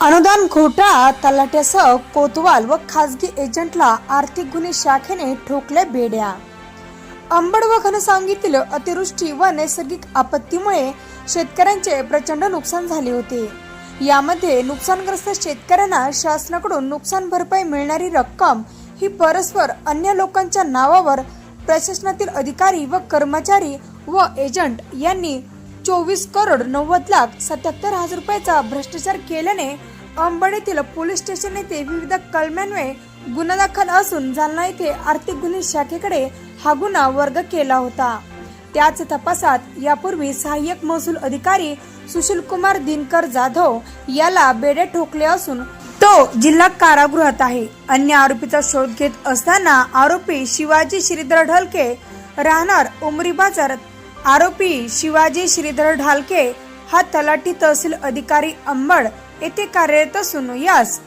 अनुदान घोटाळा तलाट्यासह कोतवाल व खासगी एजंटला आर्थिक गुन्हे शाखेने ठोकले बेड्या. अंबड व घनसावंगीतील अतिवृष्टी व नैसर्गिक आपत्तीमुळे शेतकऱ्यांचे प्रचंड नुकसान झाले होते. यामध्ये नुकसानग्रस्त शेतकऱ्यांना शासनाकडून नुकसान भरपाई मिळणारी रक्कम ही परस्पर अन्य लोकांच्या नावावर प्रशासनातील अधिकारी व कर्मचारी व एजंट यांनी चोवीस करोड नव्वद लाख सत्याहत्तर हजार रुपयाचा भ्रष्टाचार केल्याने अंबड येथील पोलीस स्टेशन येथे विविध कलम्यांमुळे गुन्हा दाखल असून जालना येथे आर्थिक गुन्हे शाखेकडे हा गुन्हा वर्ग केला होता. त्याच तपासात यापूर्वी सहाय्यक महसूल अधिकारी सुशील कुमार दिनकर जाधव याला बेडे ठोकले असून तो जिल्हा कारागृहात आहे. अन्य आरोपीचा शोध घेत असताना आरोपी शिवाजी श्रीधर ढलके राहणार उमरी बाजार आरोपी शिवाजी श्रीधर ढालके हा तलाठी तहसील अधिकारी अंबड येथे कार्यरत असून यास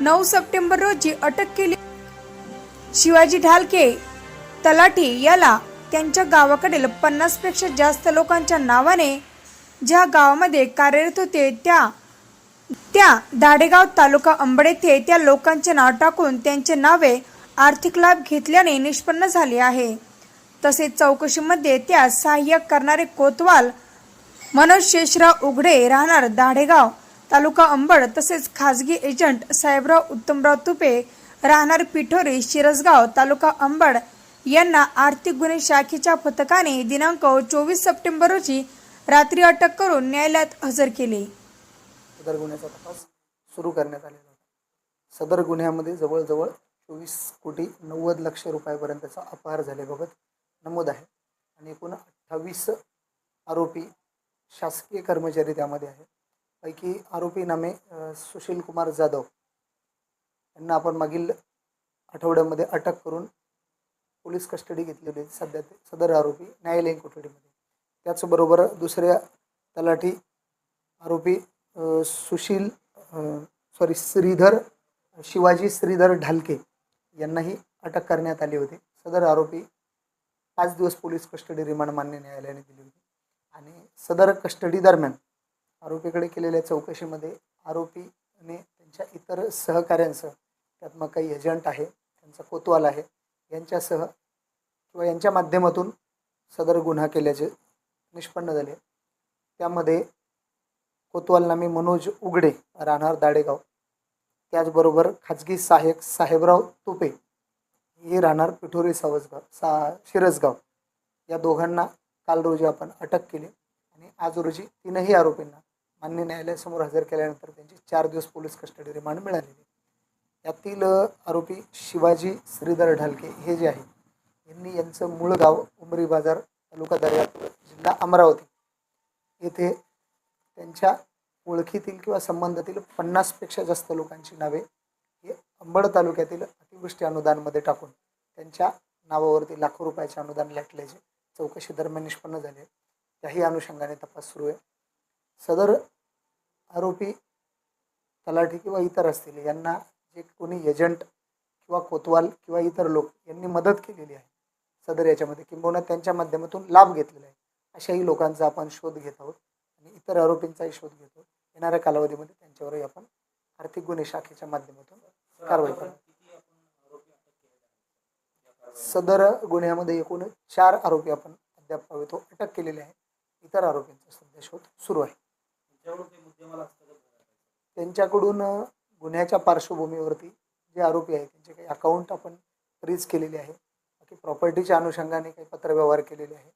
नऊ सप्टेंबर रोजी अटक केली. शिवाजी ढालके तलाठी याला त्यांच्या गावाकडील पन्नासपेक्षा जास्त लोकांच्या नावाने ज्या गावामध्ये कार्यरत होते त्या त्या दाडेगाव तालुका अंबड येथे त्या लोकांचे नाव टाकून त्यांचे नावे आर्थिक लाभ घेतल्याने निष्पन्न झाले आहे. तसेच चौकशीमध्ये त्यास सहाय्यक करणारे कोतवाल मनोज शेषराव उघडे राहणार दाढेगाव तालुका अंबड तसेच खासगी एजंट साहेबराव उत्तमराव तुपे राहणार पिठोरी शिरसगाव तालुका अंबड यांना आर्थिक गुन्हे शाखेच्या पथकाने दिनांक चोवीस सप्टेंबर रोजी रात्री अटक करून न्यायालयात हजर केले. सदर गुन्ह्याचा तपास सुरू करण्यात आलेला होता. सदर गुन्ह्यामध्ये जवळजवळ चोवीस कोटी नव्वद लक्ष रुपयापर्यंतचा अपहार झाल्याबाबत नमूद आहे. आणि एकूण अठ्ठावीस आरोपी शासकीय कर्मचारी त्यामध्ये आहे. पैकी आरोपी नामे सुशील कुमार जाधव. यांना आपण मागील आठवड्यामध्ये अटक करून पोलीस कस्टडी घेतलेली आहे सध्या ते सदर आरोपी न्यायालयीन कोठडीमध्ये. त्याचबरोबर दुसऱ्या तलाठी आरोपी सुशील सॉरी श्रीधर शिवाजी श्रीधर ढालके यांनाही अटक करण्यात आली होती. सदर आरोपी पाच दिवस पोलीस कस्टडी रिमांड मान्य न्यायालयाने दिली होती. आणि सदर कस्टडी दरम्यान आरोपीकडे केलेल्या चौकशीमध्ये आरोपीने त्यांच्या इतर सहकाऱ्यांसह त्यात मग काही एजंट आहे त्यांचा कोतवाल आहे यांच्यासह किंवा यांच्या माध्यमातून सदर गुन्हा केल्याचे निष्पन्न झाले. त्यामध्ये कोतवाल नामी मनोज उघडे राहणार दाडेगाव. त्याचबरोबर खाजगी सहाय्यक साहेबराव तुपे हे राहणार पिठोरी सावसगाव सा शिरसगाव. या दोघांना काल रोजी आपण अटक केली आणि आज रोजी तीनही आरोपींना मान्य न्यायालयासमोर हजर केल्यानंतर त्यांची चार दिवस पोलीस कस्टडी रिमांड मिळालेली. यातील आरोपी शिवाजी श्रीधर ढालके हे जे आहे यांनी यांचं मूळ गाव उमरी बाजार तालुका दर्यापूर जिल्हा अमरावती येथे त्यांच्या ओळखीतील किंवा संबंधातील पन्नासपेक्षा जास्त लोकांची नावे अंबड तालुक्यातील अतिवृष्टी अनुदानमध्ये टाकून त्यांच्या नावावरती लाखो रुपयाचे अनुदान लाटल्याचे चौकशी दरम्यान निष्पन्न झाले. त्याही अनुषंगाने तपास सुरू आहे. सदर आरोपी तलाठी किंवा इतर असतील यांना जे कोणी एजंट किंवा कोतवाल किंवा इतर लोक यांनी मदत केलेली आहे सदर याच्यामध्ये किंबहुना त्यांच्या माध्यमातून लाभ घेतलेला आहे अशाही लोकांचा आपण शोध घेत आहोत आणि इतर आरोपींचाही शोध घेतो येणाऱ्या कालावधीमध्ये त्यांच्यावरही आपण आर्थिक गुन्हे शाखेच्या माध्यमातून कारवाई करा. सदर गुन्ह्यामध्ये एकूण चार आरोपी आपण अद्याप पाहतो अटक केलेले आहे. इतर आरोपींचा सध्या शोध सुरू आहे. त्यांच्याकडून गुन्ह्याच्या पार्श्वभूमीवरती जे आरोपी आहेत त्यांचे काही अकाउंट आपण फ्रीज केलेले आहे. बाकी प्रॉपर्टीच्या अनुषंगाने काही पत्रव्यवहार केलेले आहे.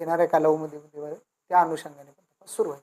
येणाऱ्या कालावधीमध्ये त्या अनुषंगाने पण तपास सुरू आहे.